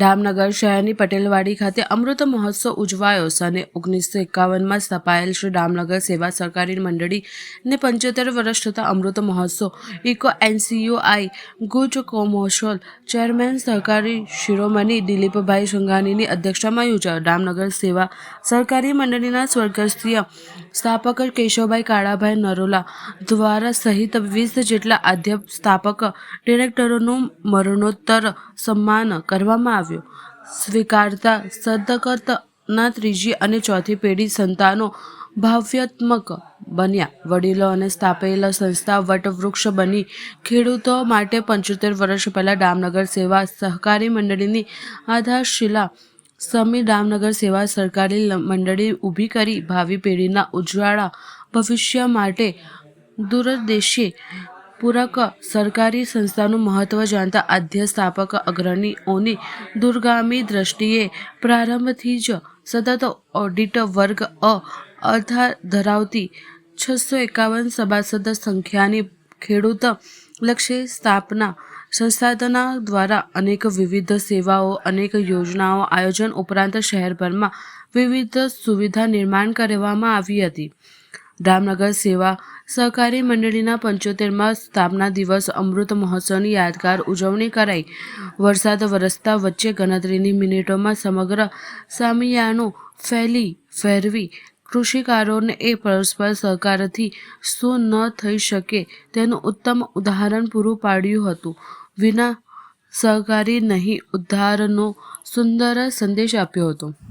ડામનગર શહેરની પટેલવાડી ખાતે અમૃત મહોત્સવ ઉજવાયો. સને ઓગણીસો એકાવનમાં સ્થપાયેલ શ્રી ડામનગર સેવા સહકારી મંડળીને પંચોતેર વર્ષ થતા અમૃત મહોત્સવ ઇકો એનસીયુઆઈ ગુજ કોમોશોલ ચેરમેન સહકારી શિરોમણી દિલીપભાઈ સંઘાણીની અધ્યક્ષતામાં યોજાયો. ડામનગર સેવા સહકારી મંડળીના સ્વર્ગસ્થીય સ્થાપક કેશવભાઈ કાળાભાઈ નરોલા દ્વારા સહિત વીસ જેટલા આદ્ય સ્થાપક ડિરેક્ટરોનું મરણોત્તર સન્માન કરવામાં આવ્યું. સ્વીકારતા સદગતના ત્રીજી અને ચોથી પેઢી સંતાનો ભાવ્યાત્મક બન્યા. વડીલો અને સ્થાપેલા સંસ્થા વટવૃક્ષ બની. ખેડૂતો માટે પંચોતેર વર્ષ પહેલાં ડામનગર સેવા સહકારી મંડળીની આધારશિલા સમી ડામનગર સેવા સરકારી મંડળી ઊભી કરી. ભાવિ પેઢીના ઉજ્જવળ ભવિષ્ય માટે દૂરદેશી પૂરક સરકારી સંસ્થાનું મહત્વ જાણતા આધ્યસ્થાપક અગ્રણીઓની દૂરગામી દ્રષ્ટિએ પ્રારંભથી જ સતત ઓડિટ વર્ગ અ આધાર ધરાવતી છસો એકાવન સભાસદ સંખ્યાની ખેડૂત લક્ષી સ્થાપના સંસ્થાના દ્વારા અનેક વિવિધ સેવાઓ, અનેક યોજનાઓ આયોજન ઉપરાંત શહેરભરમાં વિવિધ સુવિધા નિર્માણ કરવામાં આવી હતી. ડામનગર સેવા સહકારી મંડળીના પંચોતેરમાં સ્થાપના દિવસ અમૃત મહોત્સવની યાદગાર ઉજવણી કરાઈ. વરસાદ વરસતા વચ્ચે ગણતરીની મિનિટોમાં સમગ્ર સામિયાનો ફેલી ફેરવી કૃષિકારોને એ પરસ્પર સહકારથી શું ન થઈ શકે તેનું ઉત્તમ ઉદાહરણ પૂરું પાડ્યું હતું. વિના સહકારી નહીં, ઉદ્ધારનો સુંદર સંદેશ આપ્યો હતો.